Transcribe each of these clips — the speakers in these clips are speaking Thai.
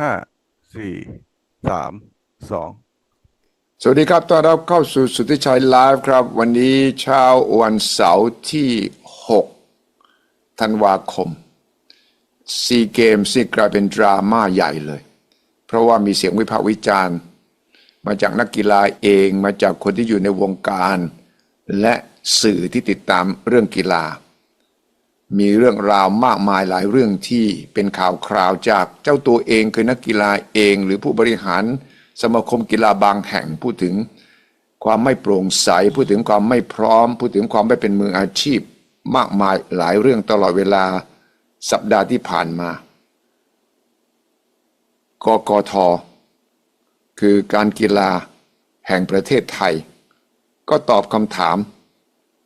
ห้าสี่สามสองสวัสดีครับต้อนรับเข้าสู่สุทธิชัยไลฟ์ครับ วันนี้เช้าวันเสาร์ที่ 6 ธันวาคมซีเกมซี่กลายเป็นดราม่าใหญ่เลย เพราะว่ามีเสียงวิพากษ์วิจารณ์ มาจากนักกีฬาเองมาจากคนที่อยู่ในวงการ และสื่อที่ติดตามเรื่องกีฬา มีเรื่องราวมากมายหลายเรื่องที่เป็นข่าวคราวจากเจ้าตัวเองคือนักกีฬาเอง หรือผู้บริหารสมาคมกีฬาบางแห่งพูดถึงความไม่โปร่งใสพูดถึงความไม่พร้อม พูดถึงความไม่เป็นมืออาชีพ มากมายหลายเรื่องตลอดเวลาสัปดาห์ที่ผ่านมากกท คือการกีฬาแห่งประเทศไทย ก็ตอบคำถาม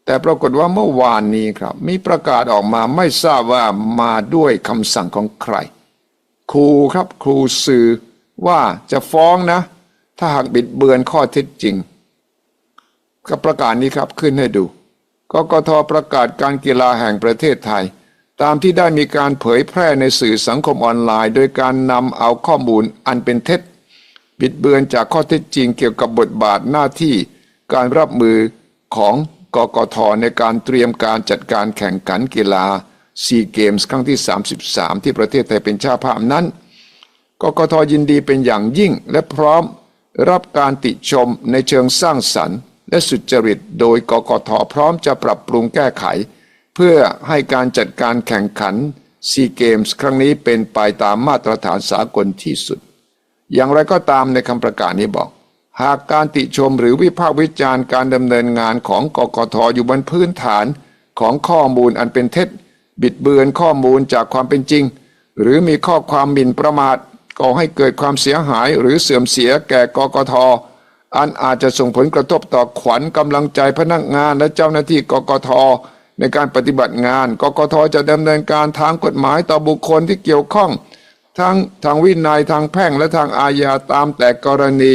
แต่ปรากฏว่าเมื่อวานนี้ครับ มีประกาศออกมาไม่ทราบว่ามาด้วยคำสั่งของใคร ครูครับครูสื่อว่าจะฟ้องนะ ถ้าหากบิดเบือนข้อเท็จจริง กับประกาศนี้ครับขึ้นให้ดูกกทประกาศการกีฬาแห่งประเทศไทย ตามที่ได้มีการเผยแพร่ในสื่อสังคมออนไลน์ โดยการนำเอาข้อมูลอันเป็นเท็จ บิดเบือนจากข้อเท็จจริงเกี่ยวกับบทบาทหน้าที่การรับมือของ กกทในการเตรียมการจัดการแข่งขันกีฬาซีเกมส์ครั้งที่ 33 ที่ประเทศไทยเป็นเจ้าภาพนั้น กกทยินดีเป็นอย่างยิ่งและพร้อมรับการติชมในเชิงสร้างสรรค์ และสุจริต โดยกกทพร้อมจะปรับปรุงแก้ไข เพื่อให้การจัดการแข่งขันซีเกมส์ครั้งนี้เป็นไปตามมาตรฐานสากลที่สุด อย่างไรก็ตามในคำประกาศนี้บอก หากการติชมหรือวิพากษ์วิจารณ์การดำเนินงานของกกทอยู่บนพื้นฐานของข้อมูลอันเป็นเท็จ บิดเบือนข้อมูลจากความเป็นจริง หรือมีข้อความหมิ่นประมาทก่อให้เกิดความเสียหายหรือเสื่อมเสียแก่กกทอันอาจจะส่งผลกระทบต่อขวัญกำลังใจพนักงานและเจ้าหน้าที่กกทในการปฏิบัติงาน กกทจะดำเนินการทางกฎหมายต่อบุคคลที่เกี่ยวข้อง ทั้งทางวินัยทางแพ่งและทางอาญาตามแต่กรณี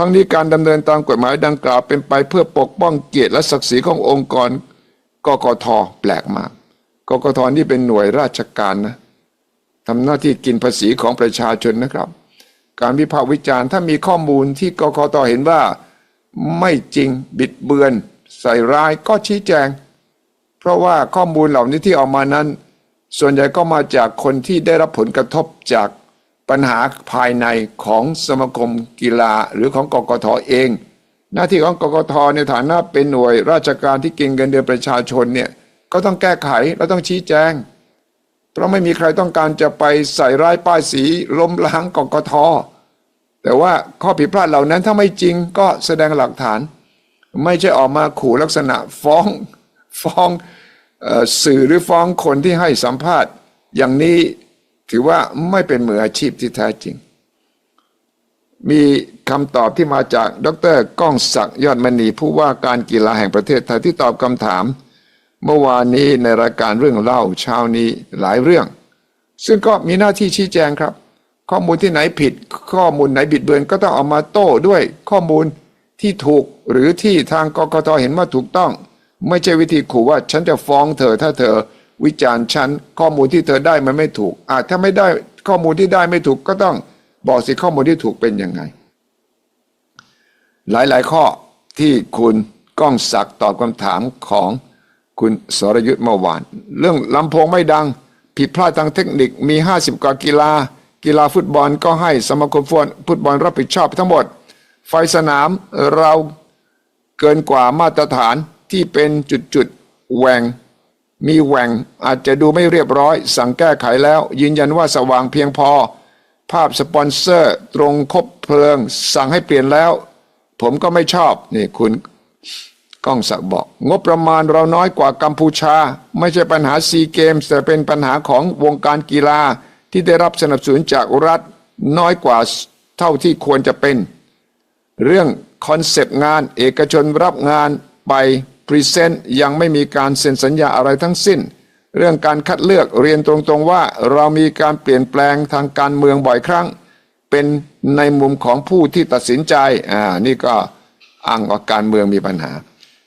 ทั้งนี้การดำเนินตามกฎหมายดังกล่าวเป็นไปเพื่อปกป้องเกียรติและศักดิ์ศรีขององค์กรกกทแปลกมากกกทนี่เป็นหน่วยราชการนะทำหน้าที่กินภาษีของประชาชนนะครับ การวิพากษ์วิจารณ์ถ้ามีข้อมูลที่กกตเห็นว่าไม่จริงบิดเบือน ใส่ร้ายก็ชี้แจง เพราะว่าข้อมูลเหล่านี้ที่ออกมานั้น ส่วนใหญ่ก็มาจากคนที่ได้รับผลกระทบจาก ปัญหาภายในของสมาคมกีฬาหรือของกกทเอง หน้าที่ของกกทในฐานะเป็นหน่วยราชการที่กินเงินเดือนประชาชนเนี่ยก็ต้องแก้ไขและต้องชี้แจง เพราะไม่มีใครต้องการจะไปใส่ร้ายป้ายสีล้มล้างกกทแต่ว่าข้อผิดพลาดเหล่านั้นถ้าไม่จริงก็แสดงหลักฐาน ไม่ใช่ออกมาขู่ลักษณะฟ้องฟ้องออสื่อหรือฟ้องคนที่ให้สัมภาษณ์อย่างนี้ ถือว่าไม่เป็นมืออาชีพที่แท้จริง มีคำตอบที่มาจากดรก้องศักดิ์ยอดมณีผู้ว่าการกีฬาแห่งประเทศไทยที่ตอบคำถาม เมื่อวานนี้ในรายการเรื่องเล่าเช้านี้หลายเรื่อง ซึ่งก็มีหน้าที่ชี้แจงครับ ข้อมูลที่ไหนผิด ข้อมูลไหนบิดเบือนก็ต้องเอามาโต้ด้วยข้อมูลที่ถูกหรือที่ทางกกตเห็นว่าถูกต้อง ไม่ใช่วิธีขู่ว่าฉันจะฟ้องเธอถ้าเธอ วิจารณ์ฉันข้อมูลที่เธอได้มันไม่ถูกอาจถ้าไม่ได้ข้อมูลที่ได้ไม่ถูกก็ต้องบอกสิข้อมูลที่ถูกเป็นยังไง หลายๆข้อที่คุณก้องศักตอบคำถามของคุณสรยุทธ์เมื่อวาน เรื่องลำโพงไม่ดัง ผิดพลาดทางเทคนิคมี 50 กว่ากีฬา กีฬาฟุตบอลก็ให้สมาคมฟุตบอลรับผิดชอบทั้งหมด ไฟสนามเราเกินกว่ามาตรฐานที่เป็นจุดๆแหวง มีแหว่งอาจจะดูไม่เรียบร้อย สั่งแก้ไขแล้ว ยืนยันว่าสว่างเพียงพอ ภาพสปอนเซอร์ ตรงครบเพลิง สั่งให้เปลี่ยนแล้ว ผมก็ไม่ชอบ นี่คุณก้องศักบอก งบประมาณเราน้อยกว่ากัมพูชา ไม่ใช่ปัญหาซีเกมแต่เป็นปัญหาของวงการกีฬาที่ได้รับสนับสนุนจากรัฐน้อยกว่าเท่าที่ควรจะเป็น เรื่องคอนเซปต์งานเอกชนรับงานไป พรีเซนต์ยังไม่มีการเซ็นสัญญาอะไรทั้งสิ้น เรื่องการคัดเลือกเรียนตรงๆว่าเรามีการเปลี่ยนแปลงทางการเมืองบ่อยครั้ง เป็นในมุมของผู้ที่ตัดสินใจอ่านี่ก็อ้างว่าการเมืองมีปัญหา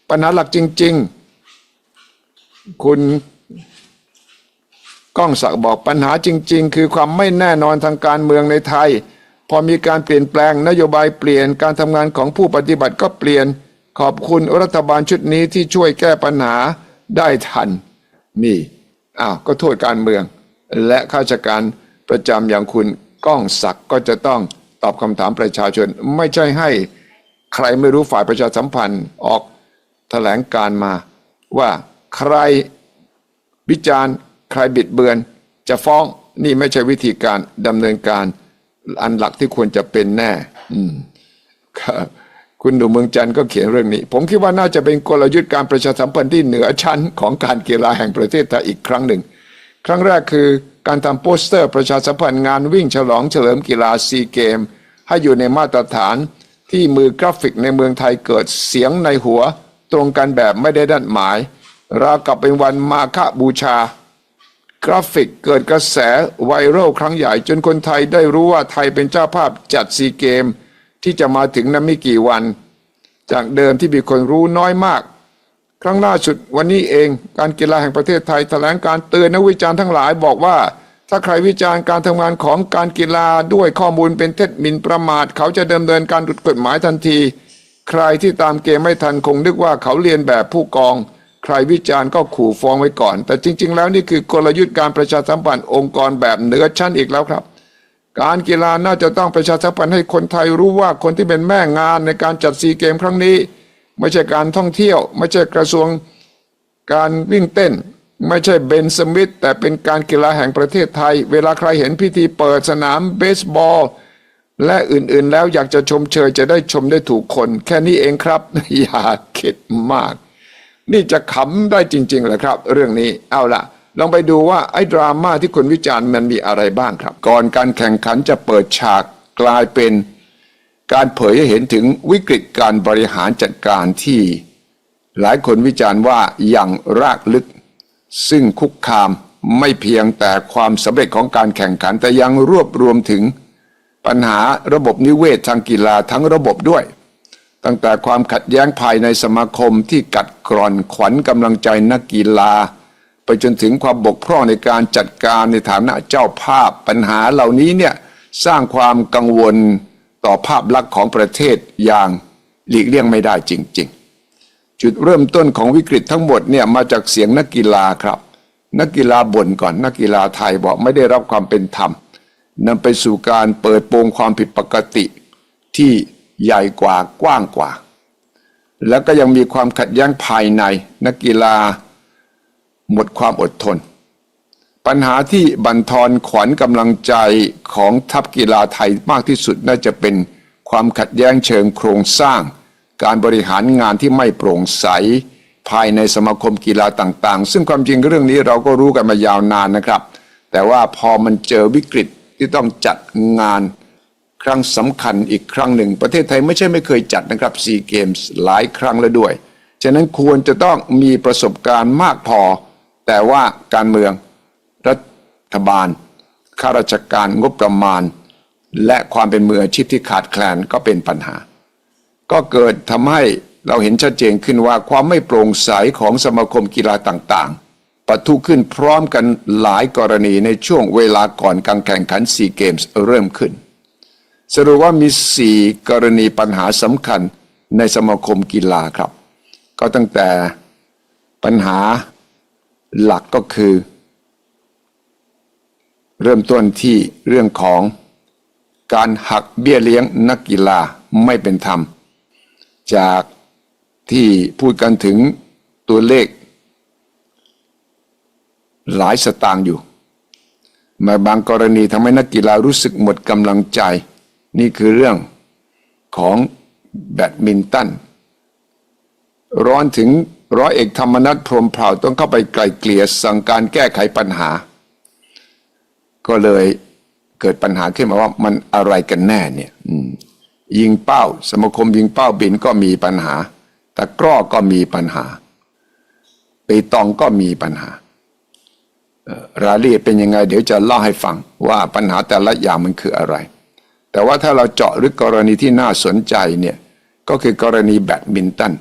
ปัญหาหลักจริง ๆ คุณก้องศักดิ์บอกปัญหาจริง ๆ คือความไม่แน่นอนทางการเมืองในไทย พอมีการเปลี่ยนแปลงนโยบายเปลี่ยนการทำงานของผู้ปฏิบัติก็เปลี่ยน ขอบคุณรัฐบาลชุดนี้ที่ช่วยแก้ปัญหาได้ทัน นี่อ้าวก็โทษการเมือง และข้าราชการประจำอย่างคุณก้องศักดิ์ก็จะต้องตอบคำถามประชาชน ไม่ใช่ให้ใครไม่รู้ฝ่ายประชาสัมพันธ์ออกแถลงการมาว่าใครวิจารณ์ ใครบิดเบือน จะฟ้องนี่ไม่ใช่วิธีการดำเนินการอันหลักที่ควรจะเป็นแน่ อืมครับ คุณหนุ่มเมืองจันทร์ก็เขียนเรื่องนี้ ผมคิดว่าน่าจะเป็นกลยุทธ์การประชาสัมพันธ์ที่เหนือชั้นของการกีฬาแห่งประเทศไทยอีกครั้งหนึ่ง ครั้งแรกคือการทำโปสเตอร์ประชาสัมพันธ์งานวิ่งฉลองเฉลิมกีฬาซีเกม ให้อยู่ในมาตรฐานที่มือกราฟิกในเมืองไทยเกิดเสียงในหัว ตรงกันแบบไม่ได้ดัดหมายราวกับเป็นวันมาฆบูชา กราฟิกเกิดกระแสไวรัลครั้งใหญ่ จนคนไทยได้รู้ว่าไทยเป็นเจ้าภาพจัดซีเกม ที่จะมาถึงนั้นไม่กี่วัน จากเดิมที่มีคนรู้น้อยมาก ครั้งล่าสุดวันนี้เองการกีฬาแห่งประเทศไทยแถลงการเตือนนักวิจารณ์ทั้งหลายบอกว่า ถ้าใครวิจารณ์การทำงานของการกีฬาด้วยข้อมูลเป็นเท็จหมิ่นประมาท เขาจะดำเนินการดุดกฎหมายทันที ใครที่ตามเกมไม่ทันคงนึกว่าเขาเรียนแบบผู้กองใครวิจารณ์ก็ขู่ฟ้องไว้ก่อน แต่จริง ๆ แล้วนี่คือกลยุทธ์การประชาสัมพันธ์องค์กรแบบเหนือชั้นอีกแล้วครับ การกีฬาน่าจะต้องประชาสัมพันธ์ให้คนไทยรู้ว่าคนที่เป็นแม่งานในการจัดซีเกมครั้งนี้ ไม่ใช่การท่องเที่ยว ไม่ใช่กระทรวงการวิ่งเต้น ไม่ใช่เบนสมิธแต่เป็นการกีฬาแห่งประเทศไทย เวลาใครเห็นพิธีเปิดสนามเบสบอล และอื่นๆแล้วอยากจะชมเชยจะได้ชมได้ถูกคน แค่นี้เองครับ อย่าคิดมาก นี่จะขำได้จริงๆเหรอครับ เรื่องนี้เอาล่ะ ลองไปดูว่าไอ้ดราม่าที่คนวิจารณ์มันมีอะไรบ้างครับ ก่อนการแข่งขันจะเปิดฉากกลายเป็นการเผยให้เห็นถึงวิกฤตการบริหารจัดการที่ หลายคนวิจารณ์ว่าอย่างรากลึก ซึ่งคุกคามไม่เพียงแต่ความสำเร็จของการแข่งขันแต่ยังรวบรวมถึงปัญหาระบบนิเวศทางกีฬาทั้งระบบด้วย ตั้งแต่ความขัดแย้งภายในสมาคมที่กัดกร่อนขวัญกำลังใจนักกีฬา จนถึงความบกพร่องในการจัดการในฐานะเจ้าภาพปัญหาเหล่านี้เนี่ยสร้างความกังวลต่อภาพลักษณ์ของประเทศอย่างหลีกเลี่ยงไม่ได้จริง ๆ จุดเริ่มต้นของวิกฤตทั้งหมดเนี่ยมาจากเสียงนักกีฬาครับ นักกีฬาบ่นก่อนนักกีฬาไทยบอกไม่ได้รับความเป็นธรรมนำไปสู่การเปิดโปงความผิดปกติที่ใหญ่กว่ากว้างกว่า แล้วก็ยังมีความขัดแย้งภายในนักกีฬา หมดความอดทน ปัญหาที่บั่นทอนขวัญกำลังใจของทัพกีฬาไทยมากที่สุดน่าจะเป็นความขัดแย้งเชิงโครงสร้าง การบริหารงานที่ไม่โปร่งใส ภายในสมาคมกีฬาต่างๆ ซึ่งความจริงเรื่องนี้เราก็รู้กันมายาวนานนะครับ แต่ว่าพอมันเจอวิกฤตที่ต้องจัดงานครั้งสำคัญอีกครั้งหนึ่ง ประเทศไทยไม่ใช่ไม่เคยจัดนะครับซีเกมส์หลายครั้งแล้วด้วย ฉะนั้นควรจะต้องมีประสบการณ์มากพอ แต่ว่าการเมืองรัฐบาลข้าราชการงบประมาณ และความเป็นมืออาชีพที่ขาดแคลนก็เป็นปัญหา ก็เกิดทำให้เราเห็นชัดเจนขึ้นว่าความไม่โปร่งใสของสมาคมกีฬาต่างๆ ปะทุขึ้นพร้อมกันหลายกรณีในช่วงเวลาก่อนการแข่งขันซีเกมส์เริ่มขึ้น สรุปว่ามีสี่กรณีปัญหาสำคัญในสมาคมกีฬาครับ ก็ตั้งแต่ปัญหา หลักก็คือ เริ่มต้นที่เรื่องของการหักเบี้ยเลี้ยงนักกีฬาไม่เป็นธรรม จากที่พูดกันถึงตัวเลข หลายสตางค์อยู่ มาบางกรณีทำให้นักกีฬารู้สึกหมดกำลังใจ นี่คือเรื่องของแบดมินตันร้อนถึง ร้อยเอกธรรมนัฐพรหมเผ่าต้องเข้าไปไกลเกลี่ยสั่งการแก้ไขปัญหา ก็เลยเกิดปัญหาขึ้นมาว่ามันอะไรกันแน่เนี่ยยิงเป้า สมาคมยิงเป้าบินก็มีปัญหาตะกร้อก็มีปัญหาปีตองก็มีปัญหารายละเอียดเป็นยังไง เดี๋ยวจะเล่าให้ฟังว่าปัญหาแต่ละอย่างมันคืออะไร แต่ว่าถ้าเราเจาะลึกกรณีที่น่าสนใจเนี่ยก็คือกรณีแบดมินตัน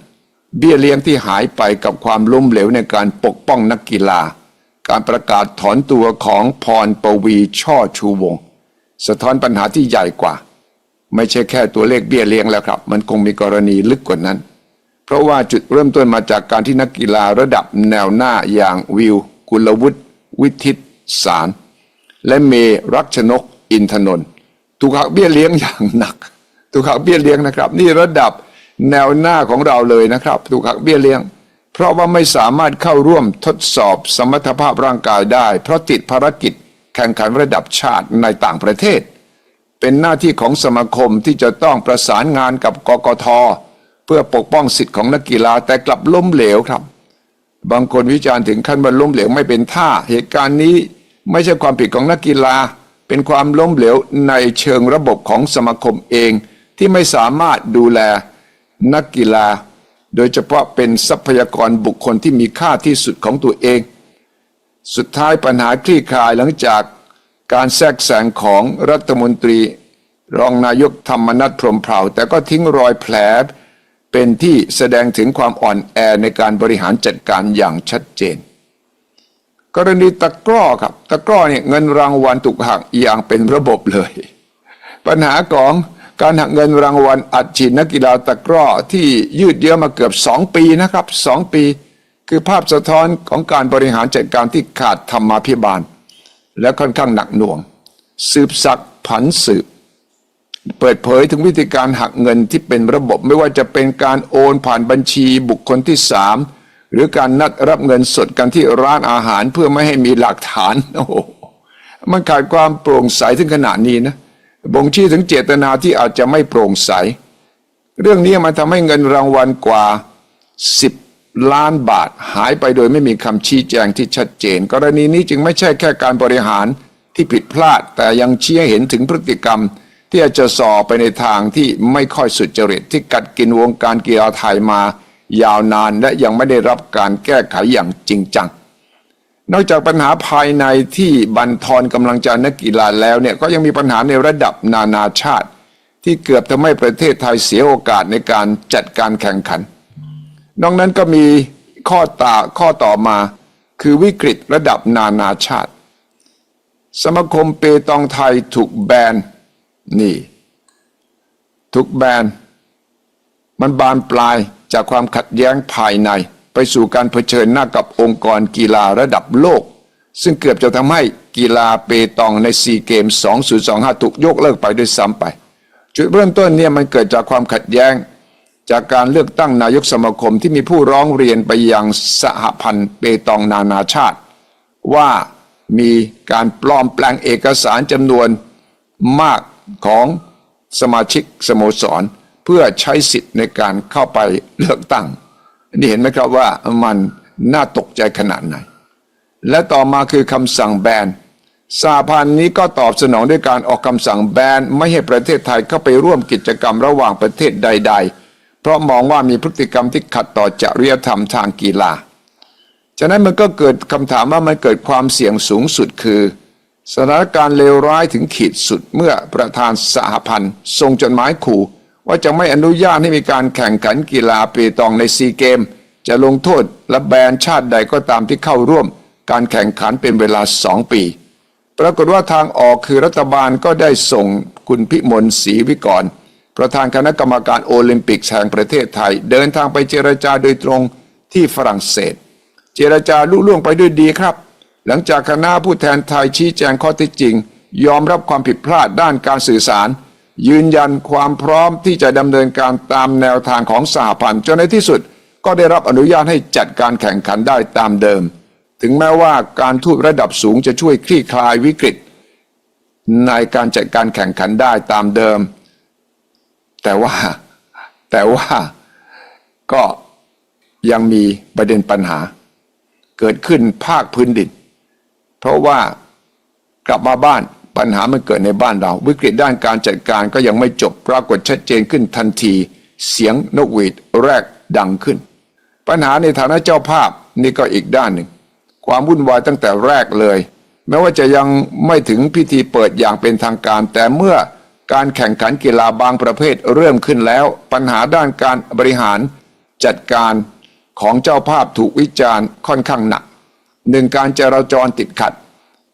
เบี้ยเลี้ยงที่หายไปกับความล้มเหลวในการปกป้องนักกีฬา การประกาศถอนตัวของพรปวีช่อชูวง สะท้อนปัญหาที่ใหญ่กว่า ไม่ใช่แค่ตัวเลขเบี้ยเลี้ยงแล้วครับ มันคงมีกรณีลึกกว่านั้น เพราะว่าจุดเริ่มต้นมาจากการที่นักกีฬาระดับแนวหน้าอย่างวิว กุลวุฒิวิทิตสาร และเมรักชนกอินทนนท์ถูกหักเบี้ยเลี้ยงอย่างหนักถูกหักเบี้ยเลี้ยงนะครับ นี่ระดับ แนวหน้าของเราเลยนะครับ ถูกหักเบี้ยเลี้ยง เพราะว่าไม่สามารถเข้าร่วมทดสอบสมรรถภาพร่างกายได้ เพราะติดภารกิจแข่งขันระดับชาติในต่างประเทศ เป็นหน้าที่ของสมาคมที่จะต้องประสานงานกับกกท เพื่อปกป้องสิทธิ์ของนักกีฬาแต่กลับล้มเหลวครับ บางคนวิจารณ์ถึงขั้นว่าล้มเหลวไม่เป็นท่า เหตุการณ์นี้ไม่ใช่ความผิดของนักกีฬา เป็นความล้มเหลวในเชิงระบบของสมาคมเองที่ไม่สามารถดูแล นักกีฬา โดยเฉพาะเป็นทรัพยากรบุคคลที่มีค่าที่สุดของตัวเอง สุดท้ายปัญหาคลี่คลายหลังจากการแทรกแซงของรัฐมนตรี รองนายกธรรมนัฐพรหมเผ่า แต่ก็ทิ้งรอยแผลเป็นที่แสดงถึงความอ่อนแอในการบริหารจัดการอย่างชัดเจน กรณีตะกร้อครับ ตะกร้อเนี่ยเงินรางวัลถูกหักอย่างเป็นระบบเลย ปัญหาของ การหักเงินรางวัลอัดฉีดนักกีฬาตะกร้อที่ยืดเยื้อมาเกือบสองปีนะครับสองปี คือภาพสะท้อนของการบริหารจัดการที่ขาดธรรมาภิบาล และค่อนข้างหนักหน่วง สืบสักผันสืบ เปิดเผยถึงวิธีการหักเงินที่เป็นระบบไม่ว่าจะเป็นการโอนผ่านบัญชีบุคคลที่สามหรือการนัดรับเงินสดกันที่ร้านอาหารเพื่อไม่ให้มีหลักฐานโอ้โหมันขาดความโปร่งใสถึงขนาดนี้นะ บ่งชี้ถึงเจตนาที่อาจจะไม่โปร่งใส เรื่องนี้มันทำให้เงินรางวัลกว่า 10 ล้านบาทหายไปโดยไม่มีคำชี้แจงที่ชัดเจน กรณีนี้จึงไม่ใช่แค่การบริหารที่ผิดพลาด แต่ยังชี้ให้เห็นถึงพฤติกรรม ที่อาจจะส่อไปในทางที่ไม่ค่อยสุจริตที่กัดกินวงการกีฬาไทยมา ยาวนานและยังไม่ได้รับการแก้ไขอย่างจริงจัง นอกจากปัญหาภายในที่บันทอนกำลังใจนักกีฬาแล้วเนี่ยก็ยังมีปัญหาในระดับนานาชาติ ที่เกือบทำให้ประเทศไทยเสียโอกาสในการจัดการแข่งขัน นอกนั้นก็มีข้อต่อข้อต่อมาคือวิกฤตระดับนานาชาติ สมาคมเปตองไทยถูกแบนนี่ ถูกแบนมันบานปลายจากความขัดแย้งภายใน ไปสู่การเผชิญหน้ากับองค์กรกีฬาระดับโลก ซึ่งเกือบจะทำให้กีฬาเปตองในซีเกม 2025 ถูกยกเลิกไปด้วยซ้ำไป จุดเริ่มต้นเนี่ยมันเกิดจากความขัดแย้ง จากการเลือกตั้งนายกสมาคมที่มีผู้ร้องเรียนไปยังสหพันธ์เปตองนานาชาติ ว่ามีการปลอมแปลงเอกสารจำนวนมากของสมาชิกสโมสร เพื่อใช้สิทธิ์ในการเข้าไปเลือกตั้ง นี่เห็นไหมครับว่ามันน่าตกใจขนาดไหน และต่อมาคือคำสั่งแบนสาพันธ์นี้ก็ตอบสนองด้วยการออกคำสั่งแบนไม่ให้ประเทศไทยเข้าไปร่วมกิจกรรมระหว่างประเทศใด ๆ เพราะมองว่ามีพฤติกรรมที่ขัดต่อจริยธรรมทางกีฬา ฉะนั้นมันก็เกิดคำถามว่ามันเกิดความเสี่ยงสูงสุดคือสถานการณ์เลวร้ายถึงขีดสุดเมื่อประธานสหพันธ์ส่งจดหมายขู่ ว่าจะไม่อนุญาตให้มีการแข่งขันกีฬาเปตองในซีเกม จะลงโทษและแบนชาติใดก็ตามที่เข้าร่วม การแข่งขันเป็นเวลาสองปี ปรากฏว่าทางออกคือรัฐบาลก็ได้ส่งคุณพิมลศรีวิกร ประธานคณะกรรมการโอลิมปิกแห่งประเทศไทย เดินทางไปเจรจาโดยตรงที่ฝรั่งเศส เจรจาลุล่วงไปด้วยดีครับ หลังจากคณะผู้แทนไทยชี้แจงข้อเท็จจริง ยอมรับความผิดพลาดด้านการสื่อสาร ยืนยันความพร้อมที่จะดำเนินการตามแนวทางของสหพันธ์จนในที่สุดก็ได้รับอนุญาตให้จัดการแข่งขันได้ตามเดิม ถึงแม้ว่าการทูตระดับสูงจะช่วยคลี่คลายวิกฤต ในการจัดการแข่งขันได้ตามเดิม แต่ว่าแต่ว่าก็ยังมีประเด็นปัญหา เกิดขึ้นภาคพื้นดินเพราะว่ากลับมาบ้าน ปัญหามันเกิดในบ้านเรา วิกฤตด้านการจัดการก็ยังไม่จบปรากฏชัดเจนขึ้นทันที เสียงนกหวีดแรกดังขึ้น ปัญหาในฐานะเจ้าภาพนี่ก็อีกด้านหนึ่ง ความวุ่นวายตั้งแต่แรกเลย แม้ว่าจะยังไม่ถึงพิธีเปิดอย่างเป็นทางการ แต่เมื่อการแข่งขันกีฬาบางประเภทเริ่มขึ้นแล้ว ปัญหาด้านการบริหารจัดการของเจ้าภาพถูกวิจารณ์ค่อนข้างหนักหนึ่งการจราจรติดขัด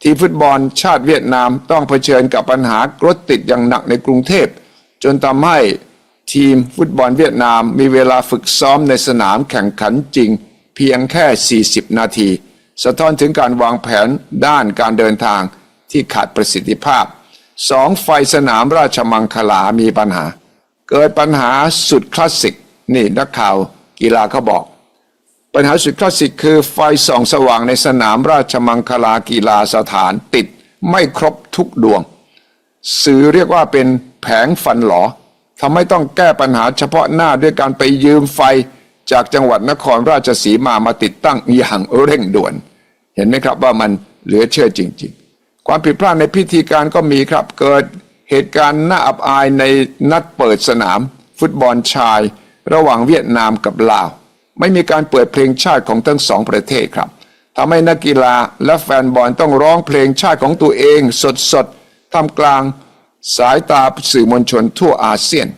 ทีฟุตบอลชาติเวียดนามต้องเผชิญกับปัญหารถติดอย่างหนักในกรุงเทพ จนทำให้ทีมฟุตบอลเวียดนามมีเวลาฝึกซ้อมในสนามแข่งขันจริง เพียงแค่ 40 นาที สะท้อนถึงการวางแผนด้านการเดินทางที่ขาดประสิทธิภาพสองไฟสนามราชมังคลามีปัญหา เกิดปัญหาสุดคลาสสิก นี่นักข่าวกีฬาเขาบอก ปัญหาสุดคลาสสิกคือไฟส่องสว่างในสนามราชมังคลากีฬาสถานติดไม่ครบทุกดวง สื่อเรียกว่าเป็นแผงฟันหลอทำให้ต้องแก้ปัญหาเฉพาะหน้าด้วยการไปยืมไฟจากจังหวัดนครราชสีมามาติดตั้งอย่างเร่งด่วน เห็นไหมครับว่ามันเหลือเชื่อจริง ๆ ความผิดพลาดในพิธีการก็มีครับเกิดเหตุการณ์น่าอับอายในนัดเปิดสนาม ฟุตบอลชาย ระหว่างเวียดนามกับลาว ไม่มีการเปิดเพลงชาติของทั้งสองประเทศครับทำให้นักกีฬาและแฟนบอลต้องร้องเพลงชาติของตัวเองสดๆท่ามกลางสายตาสื่อมวลชนทั่วอาเซียน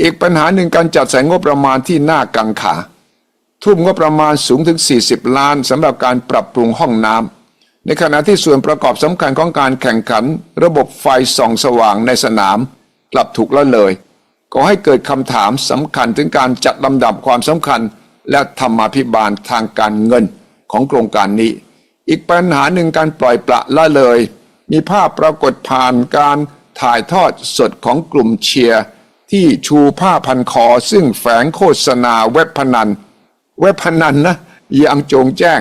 อีกปัญหาหนึ่งการจัดสรรงบประมาณที่น่ากังขา ทุ่มงบประมาณสูงถึง 40 ล้านสำหรับการปรับปรุงห้องน้ำในขณะที่ส่วนประกอบสำคัญของการแข่งขัน ระบบไฟส่องสว่างในสนาม กลับถูกละเลย ก็ให้เกิดคำถามสำคัญถึงการจัดลำดับความสำคัญ และธรรมาภิบาลทางการเงินของโครงการนี้ อีกปัญหาหนึ่งการปล่อยปละละเลย มีภาพปรากฏผ่านการถ่ายทอดสดของกลุ่มเชียร์ที่ชูผ้าพันคอซึ่งแฝงโฆษณาเว็บพนัน เว็บพนันนะอย่างโจงแจ้ง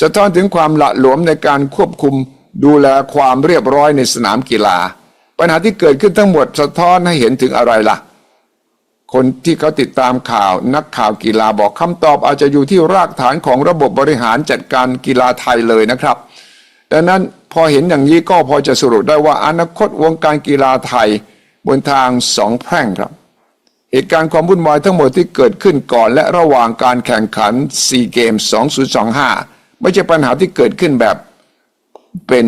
สะท้อนถึงความละหลวมในการควบคุมดูแลความเรียบร้อยในสนามกีฬา ปัญหาที่เกิดขึ้นทั้งหมดสะท้อนให้เห็นถึงอะไรล่ะ คนที่เขาติดตามข่าวนักข่าวกีฬาบอกคำตอบอาจจะอยู่ที่รากฐานของระบบบริหารจัดการกีฬาไทยเลยนะครับ ดังนั้นพอเห็นอย่างนี้ก็พอจะสรุปได้ว่าอนาคตวงการกีฬาไทยบนทางสองแพร่งครับ เหตุการณ์ความวุ่นวายทั้งหมดที่เกิดขึ้นก่อนและระหว่างการแข่งขันซีเกม2025 ไม่ใช่ปัญหาที่เกิดขึ้นแบบเป็น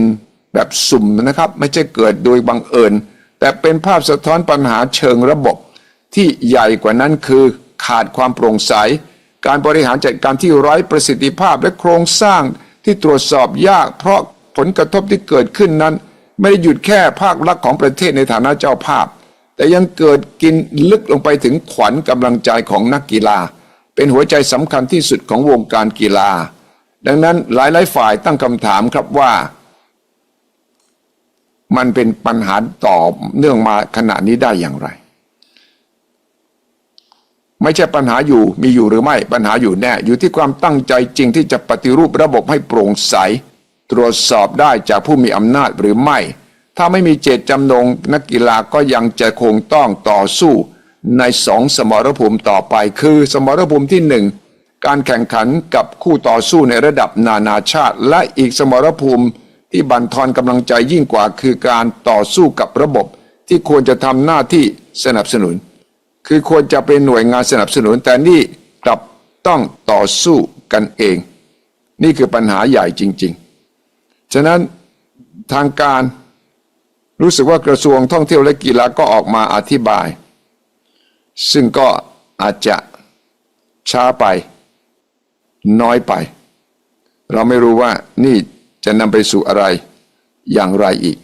แบบสุ่มนะครับ ไม่ใช่เกิดโดยบังเอิญ แต่เป็นภาพสะท้อนปัญหาเชิงระบบ ที่ใหญ่กว่านั้นคือขาดความโปร่งใส การบริหารจัดการที่ไร้ประสิทธิภาพและโครงสร้างที่ตรวจสอบยาก เพราะผลกระทบที่เกิดขึ้นนั้น ไม่ได้หยุดแค่ภาคลักษณ์ของประเทศในฐานะเจ้าภาพ แต่ยังเกิดกินลึกลงไปถึงขวัญกำลังใจของนักกีฬา เป็นหัวใจสำคัญที่สุดของวงการกีฬา ดังนั้นหลายๆฝ่ายตั้งคำถามครับว่า มันเป็นปัญหาต่อเนื่องมาขณะนี้ได้อย่างไร ไม่ใช่ปัญหาอยู่มีอยู่หรือไม่ปัญหาอยู่แน่ อยู่ที่ความตั้งใจจริงที่จะปฏิรูประบบให้โปร่งใส ตรวจสอบได้จากผู้มีอำนาจหรือไม่ ถ้าไม่มีเจตจำนง นักกีฬาก็ยังจะคงต้องต่อสู้ ในสองสมรภูมิต่อไปคือ สมรภูมิที่หนึ่งการแข่งขันกับคู่ต่อสู้ในระดับนานาชาติ และอีกสมรภูมิที่บั่นทอนกำลังใจยิ่งกว่าคือการต่อสู้กับระบบ ที่ควรจะทำหน้าที่สนับสนุน คือควรจะเป็นหน่วยงานสนับสนุนแต่นี่กลับต้องต่อสู้กันเอง นี่คือปัญหาใหญ่จริง ๆ ฉะนั้นทางการรู้สึกว่ากระทรวงท่องเที่ยวและกีฬาก็ออกมาอธิบาย ซึ่งก็อาจจะช้าไป น้อยไป เราไม่รู้ว่านี่จะนำไปสู่อะไรอย่างไรอีก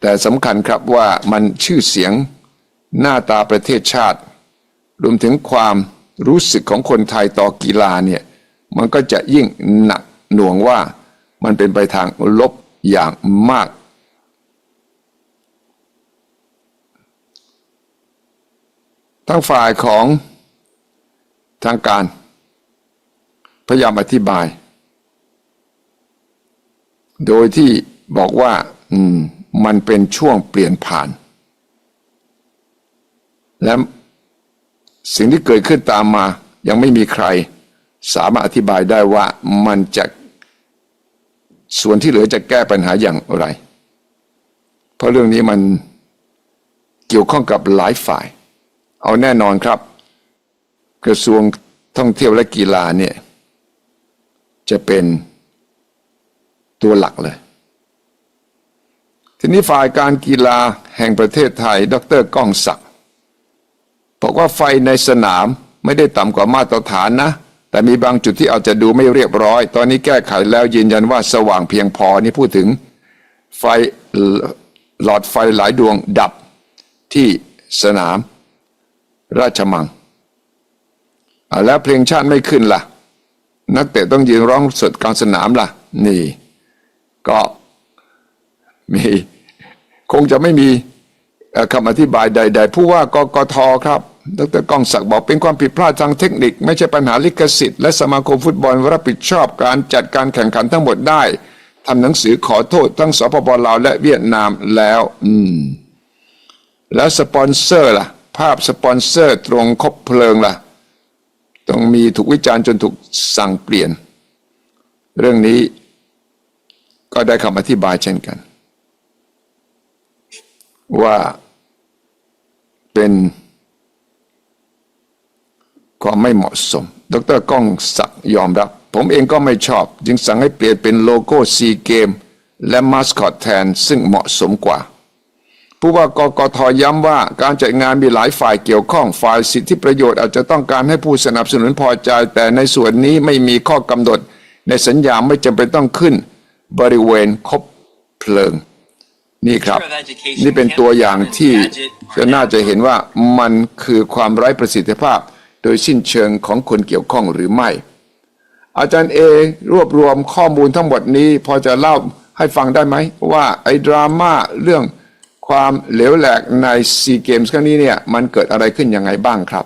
แต่สำคัญครับว่ามันชื่อเสียง หน้าตาประเทศชาติ รวมถึงความรู้สึกของคนไทยต่อกีฬาเนี่ยมันก็จะยิ่งหนักหน่วงว่ามันเป็นไปทางลบอย่างมาก ทั้งฝ่ายของทางการ พยายามอธิบาย โดยที่บอกว่าอืมมันเป็นช่วงเปลี่ยนผ่าน และสิ่งที่เกิดขึ้นตามมายังไม่มีใคร สามารถอธิบายได้ว่ามันจะส่วนที่เหลือจะแก้ปัญหาอย่างไร เพราะเรื่องนี้มันเกี่ยวข้องกับหลายฝ่าย เอาแน่นอนครับ กระทรวงท่องเที่ยวและกีฬาเนี่ยจะเป็นตัวหลักเลย ทีนี้ฝ่ายการกีฬาแห่งประเทศไทย ดรก้องศักดิ์ บอกว่าไฟในสนามไม่ได้ต่ำกว่ามาตรฐานนะ แต่มีบางจุดที่อาจจะดูไม่เรียบร้อย ตอนนี้แก้ไขแล้วยืนยันว่าสว่างเพียงพอนี่พูดถึงไฟหลอดไฟหลายดวงดับที่สนามราชมัง แล้วเพลงชาติไม่ขึ้นล่ะ นักเตะต้องยืนร้องสดกลางสนามล่ะ นี่ ก็มีคงจะไม่มีคำอธิบายใด ๆ ผู้ว่ากกทครับ ดรก้องศักดิ์บอกเป็นความผิดพลาดทางเทคนิค ไม่ใช่ปัญหาลิขสิทธิ์และสมาคมฟุตบอลรับผิดชอบการจัดการแข่งขันทั้งหมดได้ทำหนังสือขอโทษทั้งสปปลาวและเวียดนามแล้ว อืม แล้วสปอนเซอร์ล่ะ ภาพสปอนเซอร์ตรงคบเพลิงล่ะต้องมีถูกวิจารณ์จนถูกสั่งเปลี่ยน เรื่องนี้ก็ได้คำอธิบายเช่นกัน ว่าเป็น ความไม่เหมาะสม ดรก้องศักยอมรับ ผมเองก็ไม่ชอบ จึงสั่งให้เปลี่ยนเป็นโลโก้ซีเกมและมาสคอตแทนซึ่งเหมาะสมกว่าผู้ว่ากกทย้ำว่าการจัดงานมีหลายฝ่ายเกี่ยวข้องฝ่ายสิทธิประโยชน์อาจจะต้องการให้ผู้สนับสนุนพอใจ แต่ในส่วนนี้ไม่มีข้อกำหนด ในสัญญาไม่จำเป็นต้องขึ้น บริเวณคบเพลิง นี่ครับ นี่เป็นตัวอย่างที่จะน่าจะเห็นว่ามันคือความไร้ประสิทธิภาพ โดยสิ้นเชิงของคนเกี่ยวข้องหรือไม่ อาจารย์เอรวบรวมข้อมูลทั้งหมดนี้พอจะเล่าให้ฟังได้ไหมว่าไอ้ดราม่าเรื่องความเหลวแหลกในซีเกมส์ครั้งนี้เนี่ยมันเกิดอะไรขึ้นยังไงบ้างครับ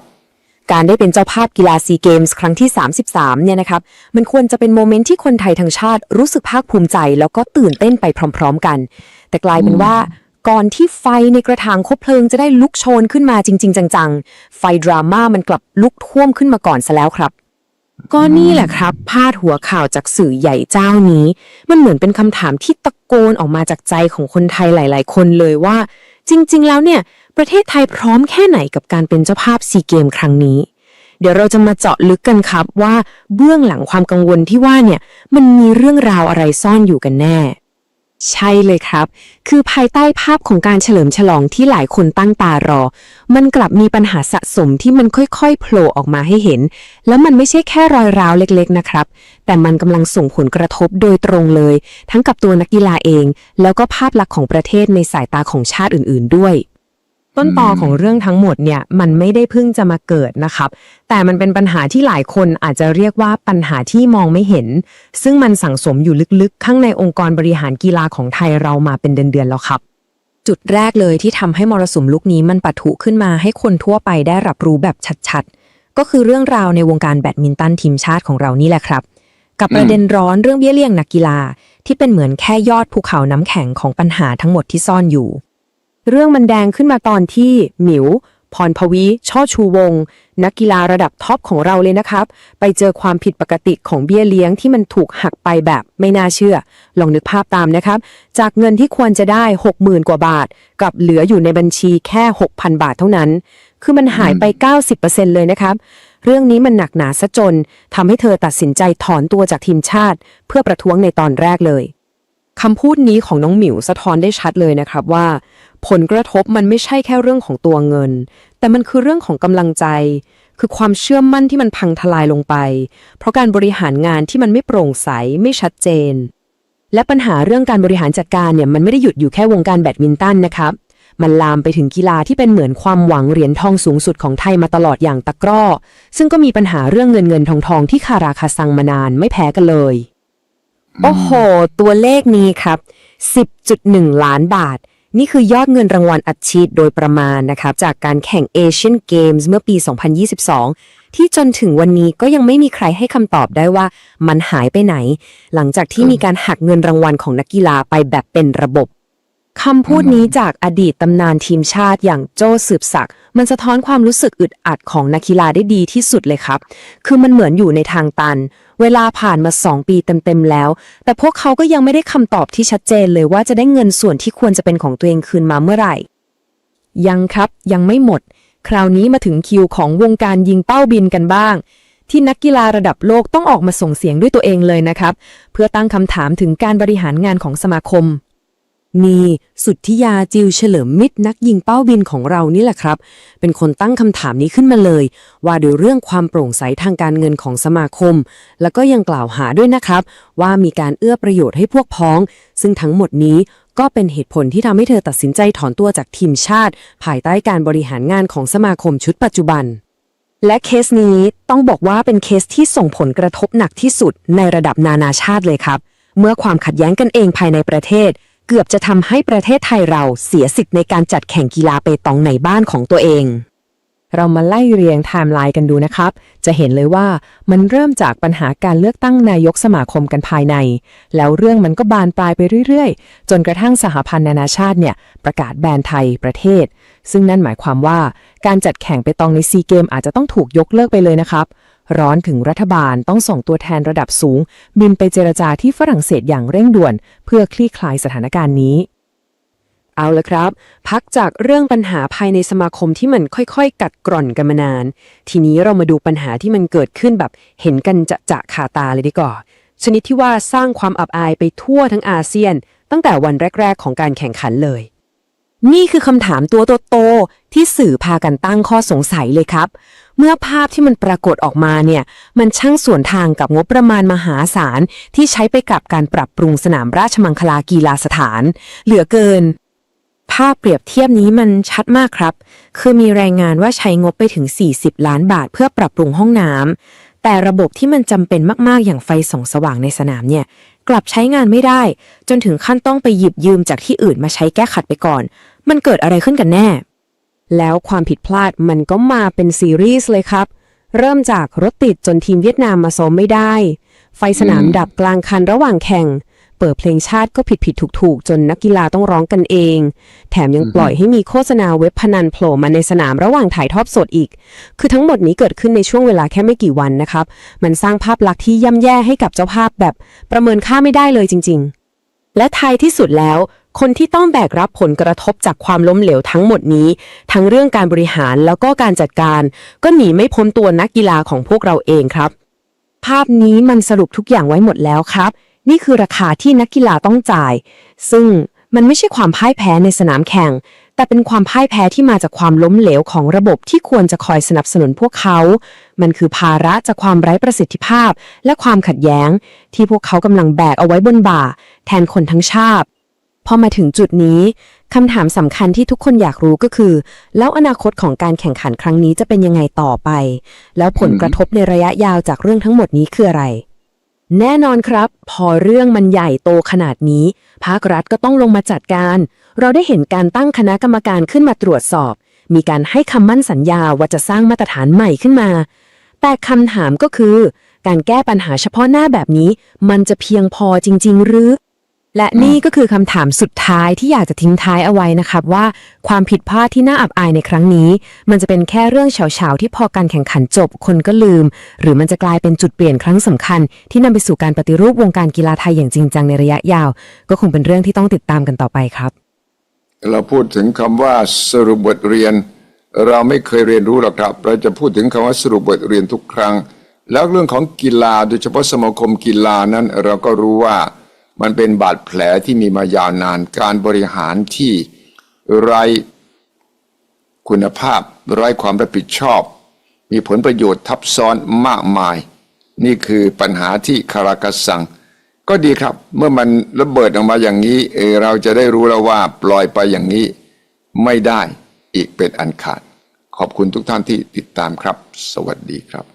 การได้เป็นเจ้าภาพกีฬาซีเกมส์ครั้งที่ 33 เนี่ยนะครับ มันควรจะเป็นโมเมนต์ที่คนไทยทั้งชาติรู้สึกภาคภูมิใจ แล้วก็ตื่นเต้นไปพร้อม ๆ กัน แต่กลายเป็นว่า ก่อนที่ไฟในกระถางคบเพลิงจะได้ลุกโชนขึ้นมาจริง ๆ จังๆ ไฟดราม่ามันกลับลุกท่วมขึ้นมาก่อนซะแล้วครับ ก็นี่แหละครับพาดหัวข่าวจากสื่อใหญ่เจ้านี้ มันเหมือนเป็นคำถามที่ตะโกนออกมาจากใจของคนไทยหลาย ๆ คนเลยว่า จริง ๆ แล้วเนี่ย ประเทศไทยพร้อมแค่ไหนกับการเป็นเจ้าภาพซีเกมครั้งนี้เดี๋ยวเราจะมาเจาะลึกกันครับว่าเบื้องหลังความกังวลที่ว่าเนี่ย มันมีเรื่องราวอะไรซ่อนอยู่กันแน่ ใช่เลยครับ คือภายใต้ภาพของการเฉลิมฉลองที่หลายคนตั้งตารอ มันกลับมีปัญหาสะสมที่มันค่อยๆโผล่ออกมาให้เห็น แล้วมันไม่ใช่แค่รอยร้าวเล็กๆนะครับ แต่มันกำลังส่งผลกระทบโดยตรงเลย ทั้งกับตัวนักกีฬาเอง แล้วก็ภาพลักษณ์ของประเทศในสายตาของชาติอื่น ๆด้วย ต้นตอของเรื่องทั้งหมดเนี่ยมันไม่ได้เพิ่งจะมาเกิดนะครับ แต่มันเป็นปัญหาที่หลายคนอาจจะเรียกว่าปัญหาที่มองไม่เห็น ซึ่งมันสั่งสมอยู่ลึกๆ ข้างในองค์กรบริหารกีฬาของไทยเรามาเป็นเดือนๆแล้วครับ จุดแรกเลยที่ทำให้มรสุมลูกนี้มันปะทุขึ้นมาให้คนทั่วไปได้รับรู้แบบชัดๆ ก็คือเรื่องราวในวงการแบดมินตันทีมชาติของเรานี่แหละครับ กับประเด็นร้อนเรื่องเบี้ยเลี้ยงนักกีฬา ที่เป็นเหมือนแค่ยอดภูเขาน้ำแข็งของปัญหาทั้งหมดที่ซ่อนอยู่ เรื่องมันแดงขึ้นมาตอนที่หมิว พรพวี ช่อชูวง นักกีฬาระดับท็อปของเราเลยนะครับ ไปเจอความผิดปกติของเบี้ยเลี้ยงที่มันถูกหักไปแบบไม่น่าเชื่อ ลองนึกภาพตามนะครับ จากเงินที่ควรจะได้ 60,000 กว่าบาท กับเหลืออยู่ในบัญชีแค่ 6,000 บาทเท่านั้น คือมันหายไป 90%เลยนะครับ เรื่องนี้มันหนักหนาซะจนทำให้เธอตัดสินใจถอนตัวจากทีมชาติ เพื่อประท้วงในตอนแรกเลย คำพูดนี้ของน้องหมิวสะท้อนได้ชัดเลยนะครับว่า ผลกระทบมันไม่ใช่แค่เรื่องของตัวเงิน แต่มันคือเรื่องของกำลังใจ คือความเชื่อมั่นที่มันพังทลายลงไป เพราะการบริหารงานที่มันไม่โปร่งใสไม่ชัดเจน และปัญหาเรื่องการบริหารจัดการเนี่ยมันไม่ได้หยุดอยู่แค่วงการแบดมินตันนะครับมันลามไปถึงกีฬาที่เป็นเหมือนความหวังเหรียญทองสูงสุดของไทยมาตลอดอย่างตะกร้อ ซึ่งก็มีปัญหาเรื่องเงินเงินทองทองที่คาราคาซังมานานไม่แพ้กันเลย โอ้โห ตัวเลขนี้ครับ 10.1 ล้านบาท นี่คือยอดเงินรางวัลอัดฉีดโดยประมาณนะครับ จากการแข่งเอเชียนเกมส์เมื่อปี 2022 ที่จนถึงวันนี้ก็ยังไม่มีใครให้คำตอบได้ว่ามันหายไปไหน หลังจากที่มีการหักเงินรางวัลของนักกีฬาไปแบบเป็นระบบ คำพูดนี้จากอดีตตำนานทีมชาติอย่างโจ้สืบศักดิ์มันสะท้อนความรู้สึกอึดอัดของนักกีฬาได้ดีที่สุดเลยครับ คือมันเหมือนอยู่ในทางตัน เวลาผ่านมา 2 ปีเต็มๆแล้ว แต่พวกเขาก็ยังไม่ได้คำตอบที่ชัดเจนเลยว่าจะได้เงินส่วนที่ควรจะเป็นของตัวเองคืนมาเมื่อไหร่ ยังครับยังไม่หมด คราวนี้มาถึงคิวของวงการยิงเป้าบินกันบ้าง ที่นักกีฬาระดับโลกต้องออกมาส่งเสียงด้วยตัวเองเลยนะครับ เพื่อตั้งคำถามถึงการบริหารงานของสมาคม มีสุทธิยาจิวเฉลิมมิตรนักยิงเป้าบินของเรานี่แหละครับ เป็นคนตั้งคำถามนี้ขึ้นมาเลย ว่าโดยเรื่องความโปร่งใสทางการเงินของสมาคม แล้วก็ยังกล่าวหาด้วยนะครับ ว่ามีการเอื้อประโยชน์ให้พวกพ้อง ซึ่งทั้งหมดนี้ก็เป็นเหตุผลที่ทำให้เธอตัดสินใจถอนตัวจากทีมชาติ ภายใต้การบริหารงานของสมาคมชุดปัจจุบัน และเคสนี้ต้องบอกว่าเป็นเคสที่ส่งผลกระทบหนักที่สุดในระดับนานาชาติเลยครับ เมื่อความขัดแย้งกันเองภายในประเทศ เกือบจะทำให้ประเทศไทยเราเสียสิทธิ์ในการจัดแข่งกีฬาเปตองในบ้านของตัวเอง เรามาไล่เรียงไทม์ไลน์กันดูนะครับ จะเห็นเลยว่ามันเริ่มจากปัญหาการเลือกตั้งนายกสมาคมกันภายใน แล้วเรื่องมันก็บานปลายไปเรื่อยๆ จนกระทั่งสหพันธ์นานาชาติเนี่ยประกาศแบนไทยประเทศ ซึ่งนั่นหมายความว่าการจัดแข่งไปตองในซีเกมอาจจะต้องถูกยกเลิกไปเลยนะครับ ร้อนถึงรัฐบาลต้องส่งตัวแทนระดับสูง บินไปเจรจาที่ฝรั่งเศสอย่างเร่งด่วน เพื่อคลี่คลายสถานการณ์นี้ เอาละครับ พักจากเรื่องปัญหาภายในสมาคมที่มันค่อยๆ กัดกร่อนกันมานาน ทีนี้เรามาดูปัญหาที่มันเกิดขึ้นแบบเห็นกันจะจะขาตาเลยดีกว่าชนิดที่ว่าสร้างความอับอายไปทั่วทั้งอาเซียน ตั้งแต่วันแรก ๆ ของการแข่งขันเลย นี่คือคำถามตัวโตๆที่สื่อพากันตั้งข้อสงสัยเลยครับ เมื่อภาพที่มันปรากฏออกมาเนี่ย มันช่างส่วนทางกับงบประมาณมหาศาล ที่ใช้ไปกับการปรับปรุงสนามราชมังคลากีฬาสถาน เหลือเกิน ภาพเปรียบเทียบนี้มันชัดมากครับ คือมีรายงานว่าใช้งบไปถึง 40 ล้านบาทเพื่อปรับปรุงห้องน้ำแต่ระบบที่มันจำเป็นมากๆอย่างไฟส่องสว่างในสนามเนี่ยกลับใช้งานไม่ได้ จนถึงขั้นต้องไปหยิบยืมจากที่อื่นมาใช้แก้ขัดไปก่อน มันเกิดอะไรขึ้นกันแน่ แล้วความผิดพลาดมันก็มาเป็นซีรีส์เลยครับ เริ่มจากรถติดจนทีมเวียดนามมาซ้อมไม่ได้ ไฟสนามดับกลางคันระหว่างแข่ง เปิดเพลงชาติก็ผิดผิดถูกถูกจนนักกีฬาต้องร้องกันเอง แถมยังปล่อยให้มีโฆษณาเว็บพนันโผล่มาในสนามระหว่างถ่ายทอดสดอีก คือทั้งหมดนี้เกิดขึ้นในช่วงเวลาแค่ไม่กี่วันนะครับ มันสร้างภาพลักษณ์ที่ย่ำแย่ให้กับเจ้าภาพแบบประเมินค่าไม่ได้เลยจริง ๆ และท้ายที่สุดแล้ว คนที่ต้องแบกรับผลกระทบจากความล้มเหลวทั้งหมดนี้ ทั้งเรื่องการบริหารแล้วก็การจัดการ ก็หนีไม่พ้นตัวนักกีฬาของพวกเราเองครับ ภาพนี้มันสรุปทุกอย่างไว้หมดแล้วครับ นี่คือราคาที่นักกีฬาต้องจ่าย ซึ่งมันไม่ใช่ความพ่ายแพ้ในสนามแข่ง แต่เป็นความพ่ายแพ้ที่มาจากความล้มเหลวของระบบที่ควรจะคอยสนับสนุนพวกเขา มันคือภาระจากความไร้ประสิทธิภาพ และความขัดแย้ง ที่พวกเขากำลังแบกเอาไว้บนบ่า แทนคนทั้งชาติ พอมาถึงจุดนี้คำถามสำคัญที่ทุกคนอยากรู้ก็คือ แล้วอนาคตของการแข่งขันครั้งนี้จะเป็นยังไงต่อไป แล้วผลกระทบในระยะยาวจากเรื่องทั้งหมดนี้คืออะไร แน่นอนครับ พอเรื่องมันใหญ่โตขนาดนี้ ภาครัฐก็ต้องลงมาจัดการ เราได้เห็นการตั้งคณะกรรมการขึ้นมาตรวจสอบ มีการให้คำมั่นสัญญาว่าจะสร้างมาตรฐานใหม่ขึ้นมา แต่คำถามก็คือ การแก้ปัญหาเฉพาะหน้าแบบนี้ มันจะเพียงพอจริง ๆ หรือ และนี่ก็คือคำถามสุดท้ายที่อยากจะทิ้งท้ายเอาไว้นะครับว่าความผิดพลาดที่น่าอับอายในครั้งนี้ มันจะเป็นแค่เรื่องเฉาๆที่พอการแข่งขันจบคนก็ลืม หรือมันจะกลายเป็นจุดเปลี่ยนครั้งสำคัญ ที่นำไปสู่การปฏิรูปวงการกีฬาไทยอย่างจริงจังในระยะยาว ก็คงเป็นเรื่องที่ต้องติดตามกันต่อไปครับ เราพูดถึงคำว่าสรุปบทเรียน เราไม่เคยเรียนรู้หรอกครับ เราจะพูดถึงคำว่าสรุปบทเรียนทุกครั้ง แล้วเรื่องของกีฬาโดยเฉพาะสมาคมกีฬานั้นเราก็รู้ว่า มันเป็นบาดแผลที่มีมายาวนานการบริหารที่ไร้คุณภาพไร้ความรับผิดชอบ มีผลประโยชน์ทับซ้อนมากมาย นี่คือปัญหาที่คารากัสซัง ก็ดีครับ เมื่อมันระเบิดออกมาอย่างนี้เออเราจะได้รู้แล้วว่าปล่อยไปอย่างนี้ไม่ได้อีกเป็นอันขาด ขอบคุณทุกท่านที่ติดตามครับ สวัสดีครับ